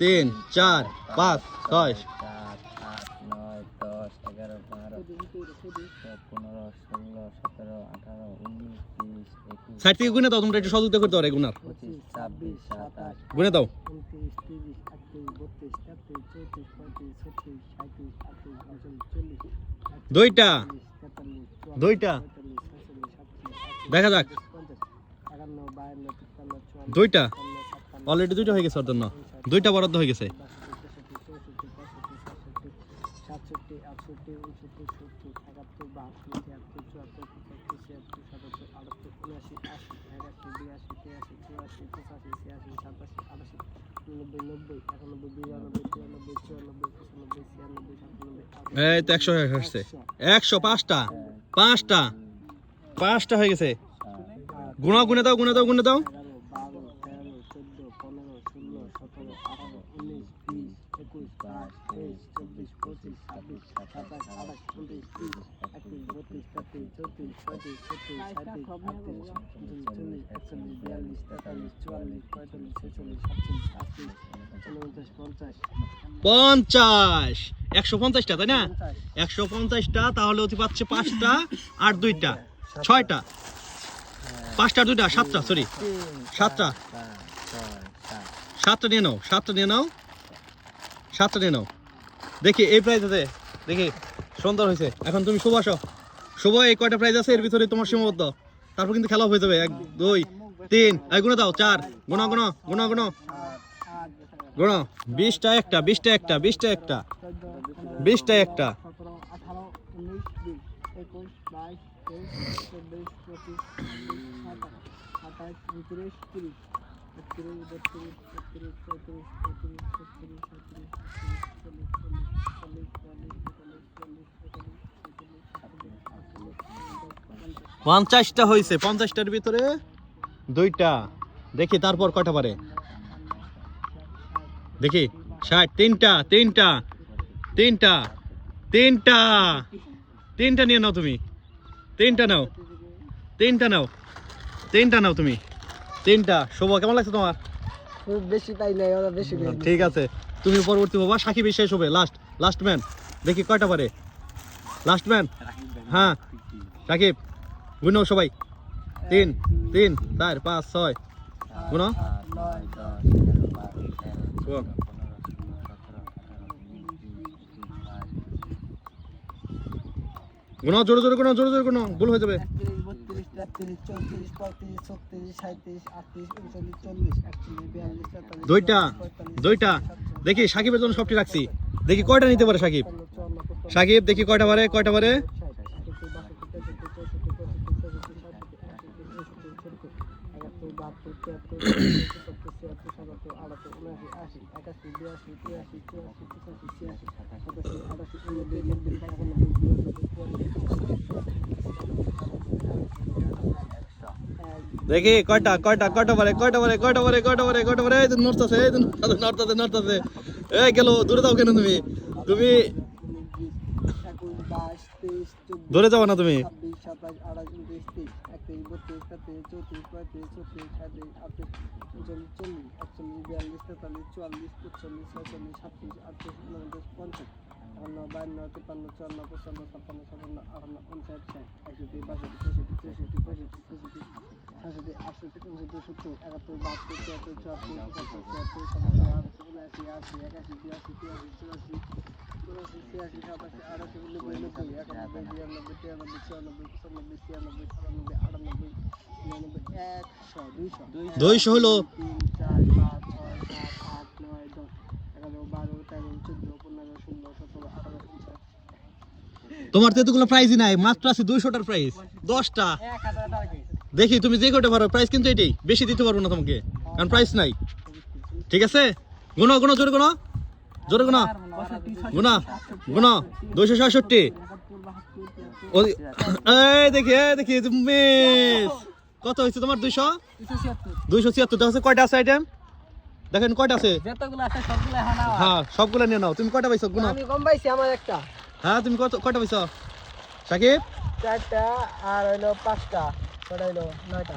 তিন, চার, পাঁচ, ছয়। আট নয় দশ এগারো বারো পনেরো ষোলো সতেরো আঠারো উনিশ একুশ সাইড থেকে গুনে দাও। তোমরা একটু করতে গুনে দাও তিরিশ দেখা যাক। দুইটা। অলরেডি দুইটা হয়ে গেছে ওর জন্য। দুইটা বরাদ্দ হয়ে গেছে। এই তো একশো একশো পাঁচটা। পাঁচটা। পাঁচটা হয়ে গেছে। গুণা গুনে দাও গুনে দাও গুনে দাও এগারো বারো তেরো চোদ্দ পনেরো ষোলো সতেরো আঠারো উনিশ বিশ একুশ বাইশ তেইশ চব্বিশ পঁচিশ ছাব্বিশ পঞ্চাশ। একশো পঞ্চাশটা, তাই না? একশো পঞ্চাশটা, তাহলে অতি পাচ্ছে পাঁচটা আর দুইটা। ছয়টা। পাঁচটা দুইটা, সাতটা সরি সাতটা। সাতটা নিয়ে নাও, সাতটা নিয়ে নাও। সাতটা নিয়ে নাও। দেখি, এই প্রাইজ আছে। দেখি, সুন্দর হয়েছে। এখন তুমি শুভ আসো। শুভ, এই কয়টা প্রাইজ আছে? এর ভিতরে তোমার সীমাবদ্ধ। তারপর কিন্তু খেলা হয়ে যাবে। এক, দুই, তিন। এই গুণা দাও, চার। গুণা গুণা গুণা গুণা গুণা বিশটা একটা বিশটা একটা বিশটা একটা বিশটা একটা বিশ একুশ বাইশ তেইশ চব্বিশ পঁচিশ ছাব্বিশ সাতাশ সাতাশ উনত্রিশ তিরিশ একত্রিশ বত্রিশ তেত্রিশ চৌত্রিশ পঁয়ত্রিশ ছত্রিশ সাঁত্রিশ আটত্রিশ চল্লিশ চল্লিশ চল্লিশ চল্লিশ চল্লিশ একচল্লিশ একচল্লিশ ছেচল্লিশ সাতচল্লিশ আটচল্লিশ পঞ্চাশ পঞ্চাশটা হয়েছে পঞ্চাশটার ভিতরে দুইটা। দেখি তারপর কটা পারে? দেখি ষাট তিনটা তিনটা তিনটা তিনটা। তিনটা নিয়ে নাও তুমি। তিনটা নাও। তিনটা নাও। তিনটা নাও তুমি। তিনটা। শুভ কেমন লাগছে তোমার? খুব বেশি পাই নাই ওরা বেশি ঠিক আছে। তুমি পরবর্তী বাবা সাকিব শেষ হবে লাস্ট লাস্ট ম্যান দেখি কয়টা পারে? লাস্ট ম্যান হ্যাঁ সাকিব। গুনো সবাই। তিন তিন, চার, পাঁচ, ছয়। গুণ। গুনো জোরে জোরে গুনো জোরে জোরে গুনো ভুল হয়ে যাবে। দেখি সাকিবের জন্য সবটি রাখছি। দেখি কয়টা নিতে পারে সাকিব? সাকিব, দেখি কয়টা পারে কয়টা পারে দেখি, কয়টা কয়টা কয়টা পারে কয়টা পারে কয়টা পারে কয়টা পারে কয়টা পারে এই নড়তাছে এই নড়তাছে নড়তাছে নড়তাছে। এই গেল, দূরে যাও কেন তুমি? তুমি দূরে যাও না তুমি ছাব্বিশ সাতাশ আঠাশ উনত্রিশ তিরিশ একত্রিশ বত্রিশ তেত্রিশ চৌত্রিশ পঁয়ত্রিশ ছত্রিশ সাঁত্রিশ আটত্রিশ উনচল্লিশ চল্লিশ, একচল্লিশ, বিয়াল্লিশ, তেতাল্লিশ, চুয়াল্লিশ, পঁচল্লিশ, ছয়চল্লিশ সাতচল্লিশ আটচল্লিশ উনপঞ্চাশ, পঞ্চাশ একান্ন বায়ান্ন তিপ্পান্ন, চুয়ান্ন পঞ্চান্ন ছাপ্পান্ন সাতান্ন আটান্ন, উনষাট, ষাট, একষট্টি, বাষট্টি তেষট্টি চৌষট্টি পঁয়ষট্টি, ছেষট্টি, সাতষট্টি, আটষট্টি উনসত্তর সত্তর একাত্তর, বাহাত্তর তিয়াত্তর ছিয়াশি, সাতাশি, আটাশি, উননব্বই, নব্বই, একানব্বই, বিরানব্বই, তিরানব্বই, চুরানব্বই ছিয়ানব্বই, সাতানব্বই, আটানব্বই দুইশো হলো তোমার তো এতগুলো প্রাইজই নাই, মাত্র আছে দুইশোটার প্রাইজ দশটা। দেখি, তুমি যে কটা পারো প্রাইস কিন্তু এটাই। বেশি দিতে পারব না তোমাকে, কারণ প্রাইস নাই। ঠিক আছে? গুনো গুনো, জোরে গুনো। জোরে গুনো। গুনা, গুনো। দুইশো ছয়ষট্টি এই দেখি দেখি মিস কত হয়েছে তোমার দুইশো? দুইশো ছিয়াত্তর। দেখো কয়টা আছে আইটেম দেখেন কয়টা আছে? হ্যাঁ সবগুলো নিয়ে নাও। তুমি কয়টা পাইছো? গুণ আমি কম পাইছি আমার একটা। হ্যাঁ তুমি কত কয়টা পাইছো? সাকিব? চারটা আর হইল পাঁচটা। ছটা হইল নয়টা।